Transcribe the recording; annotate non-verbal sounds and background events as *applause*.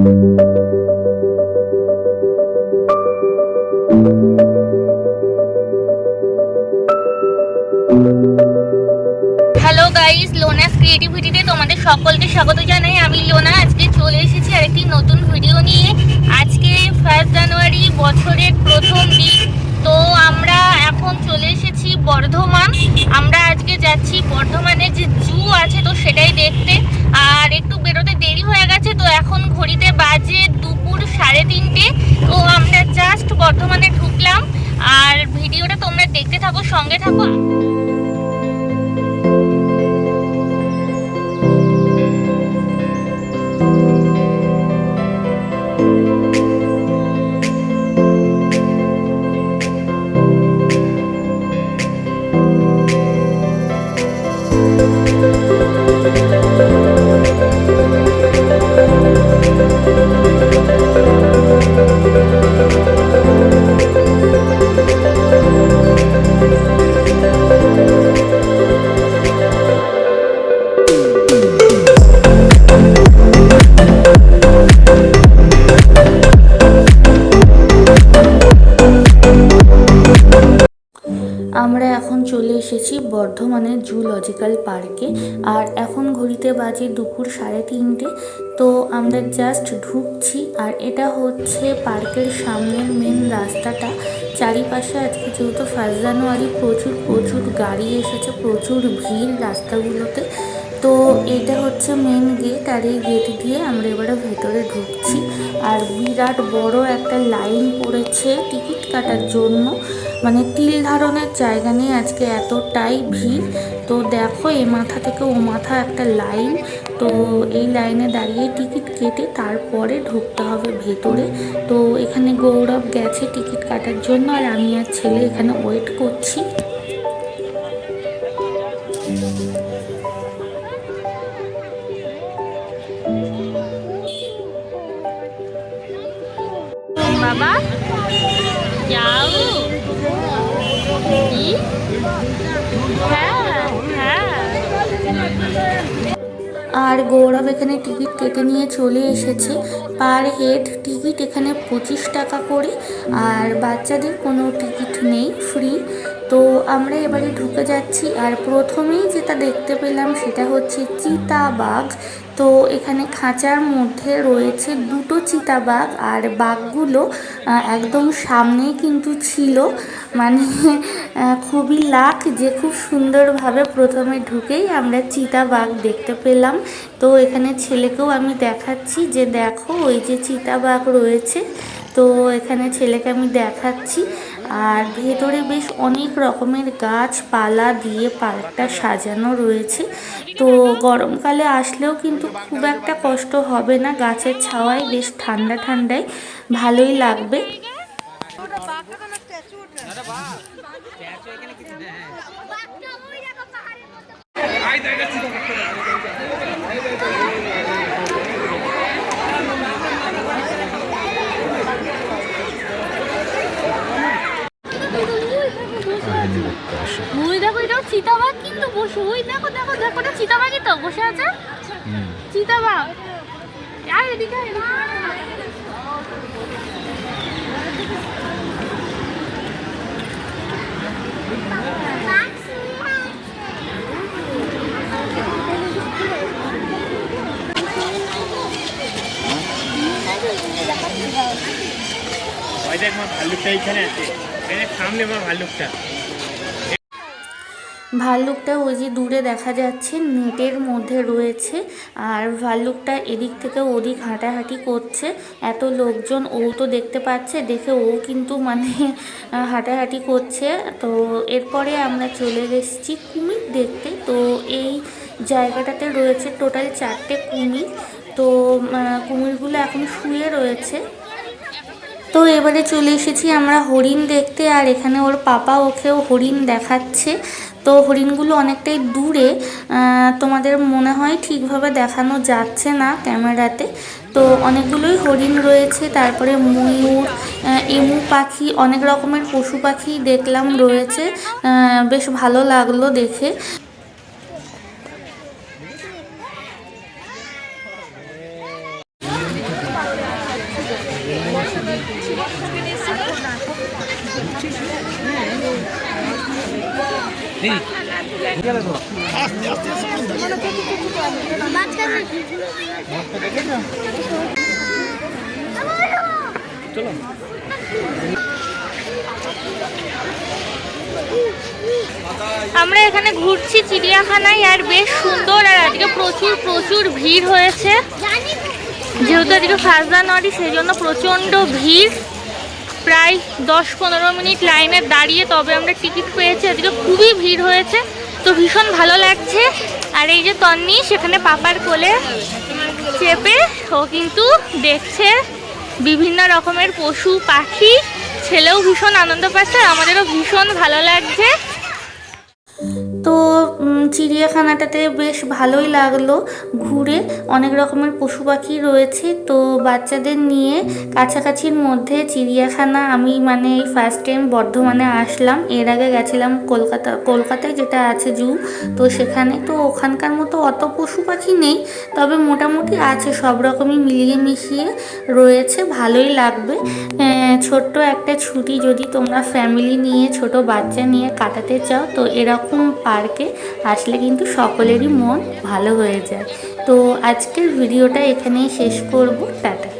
Hello guys লোনাস ক্রিয়েটিভিটিতে তোমাদের সকলকে স্বাগত জানাই। আমি লোনা, আজকে চলে এসেছি আরেকটি নতুন ভিডিও নিয়ে। আজকে ফার্স্ট জানুয়ারি বছরের প্রথম দিন। তো আমরা এখন চলে এসেছি বর্ধমান। আমরা আজকে যাচ্ছি বর্ধমানের যে জু আছে, তো সেটাই দেখতে আর একটু বেরোতে দেরি হয়ে গেছে তো এখন ঘড়িতে বাজে দুপুর সাড়ে তিনটে। তো আমরা জাস্ট বর্ধমানে ঢুকলাম। আর ভিডিওটা তোমরা দেখতে থাকো, সঙ্গে থাকো। এসেছি বর্ধমানের জুলজিক্যাল পার্কে। আর এখন ঘড়িতে বাজে দুপুর সাড়ে তিনটে। তো আমরা জাস্ট ঢুকছি। আর এটা হচ্ছে পার্কের সামনের মেন রাস্তাটা। চারিপাশে আজকে যেহেতু ফার্স্ট জানুয়ারি প্রচুর প্রচুর গাড়ি এসেছে, প্রচুর ভিড় রাস্তাগুলোতে। তো এটা হচ্ছে মেন গেট আর এই গেট দিয়ে আমরা এবারে ভেতরে ঢুকছি। আর বিরাট বড় একটা লাইন পড়েছে টিকিট কাটার জন্য। মানে তিল ধারণের জায়গা নেই, আজকে এতটাই ভিড়। তো দেখো এ মাথা থেকে ও মাথা একটা লাইন। তো এই লাইনে দাঁড়িয়ে টিকিট কেটে তারপরে ঢুকতে হবে ভেতরে। তো এখানে গৌরব গেছে টিকিট কাটার জন্য, আর আমি আর ছেলে এখানে ওয়েট করছি। বাবা, যাও। হ্যাঁ হ্যাঁ। আর গৌরব এখানে টিকিট কেটে নিয়ে চলে এসেছে। পার হেড টিকিট এখানে পঁচিশ টাকা করে, আর বাচ্চাদের কোনো টিকিট নেই, ফ্রি। তো আমরা এবারে ঢুকে যাচ্ছি, আর প্রথমেই যেটা দেখতে পেলাম সেটা হচ্ছে চিতাবাঘ। তো এখানে খাঁচার মধ্যে রয়েছে দুটো চিতাবাঘ, আর বাঘগুলো একদম সামনেই কিন্তু ছিল। মানে খুবই লাখ যে খুব সুন্দরভাবে প্রথমে ঢুকেই আমরা চিতাবাঘ দেখতে পেলাম। তো এখানে ছেলেকেও আমি দেখাচ্ছি যে দেখো, ওই যে চিতাবাঘ রয়েছে। তো এখানে ছেলেকে আমি দেখাচ্ছি। আর ভেতরে বেশ অনেক রকমের গাছপালা দিয়ে পার্কটা সাজানো রয়েছে। তো গরমকালে আসলেও কিন্তু খুব একটা কষ্ট হবে না, গাছের ছাওয়ায় বেশ ঠান্ডা ঠান্ডায় ভালোই লাগবে। ওই দেখো এটাও চিতাবাঘ কিন্তু বসে দেখো দেখো দেখো ওটা চিতাবাঘই তো বসে আছে চিতাবাঘ ওই দেখ আমার ভাল্লুকটা এইখানে আছে। সামনে আমার ভাল্লুকটা। ভাল্লুকটা ওই যে দূরে দেখা যাচ্ছে, নেটের মধ্যে রয়েছে। আর ভাল্লুকটা এদিক থেকে ওদিক হাঁটাহাঁটি করছে। এত লোকজন ও তো দেখতে পাচ্ছে, দেখে ও কিন্তু মানে *laughs* হাঁটাহাঁটি করছে। তো এরপরে আমরা চলে এসেছি কুমির দেখতে। তো এই জায়গাটাতে রয়েছে টোটাল চারটে কুমির। তো কুমিরগুলো এখন শুয়ে রয়েছে। তো এবারে চলে এসেছি আমরা হরিণ দেখতে। আর এখানে ওর পাপা ওকেও হরিণ দেখাচ্ছে। তো হরিণগুলো অনেকটাই দূরে তোমাদের মনে হয় ঠিকভাবে দেখানো যাচ্ছে না ক্যামেরাতে? তো অনেকগুলোই হরিণ রয়েছে, তারপরে ময়ূর এমু পাখি, অনেক রকমের পশু পাখি দেখলাম রয়েছে বেশ ভালো লাগল দেখে। আমরা এখানে ঘুরছি চিড়িয়াখানায় আর বেশ সুন্দর আর আজকে প্রচুর প্রচুর ভিড় হয়েছে। যেহেতু আজকে ফার্স্ট জানুয়ারি, সেই জন্য প্রচণ্ড ভিড়। প্রায় দশ পনেরো মিনিট লাইনে দাঁড়িয়ে তবে আমরা টিকিট পেয়েছি। আজকে খুবই ভিড় হয়েছে, তো ভীষণ ভালো লাগছে। আর এই যে তন্নি, সেখানে পাপার কোলে চেপে ও কিন্তু দেখছে বিভিন্ন রকমের পশু, পাখি, ছেলেও ভীষণ আনন্দ পাচ্ছে, আর আমাদেরও ভীষণ ভালো লাগছে। তো চিড়িয়াখানাটাতে বেশ ভালোই লাগল ঘুরে। অনেক রকমের পশু পাখি রয়েছে। তো, বাচ্চাদের নিয়ে কাছাকাছির মধ্যে চিড়িয়াখানা, আমি মানে এই ফার্স্ট টাইম বর্ধমানে আসলাম। এর আগে গেছিলাম কলকাতা কলকাতায় যেটা আছে জু, তো সেখানে তো ওখানকার মতো অত পশু পাখি নেই, তবে মোটামুটি আছে, সব রকমই মিলিয়ে মিশিয়ে রয়েছে, ভালোই লাগবে। ছোট্ট একটা ছুটি যদি তোমরা ফ্যামিলি নিয়ে, ছোট বাচ্চা নিয়ে কাটাতে চাও, তো এরকম পার্কে আসলে কিন্তু সকলেরই মন ভালো হয়ে যায়। তো আজকের ভিডিওটা এখানেই শেষ করব। টাটা।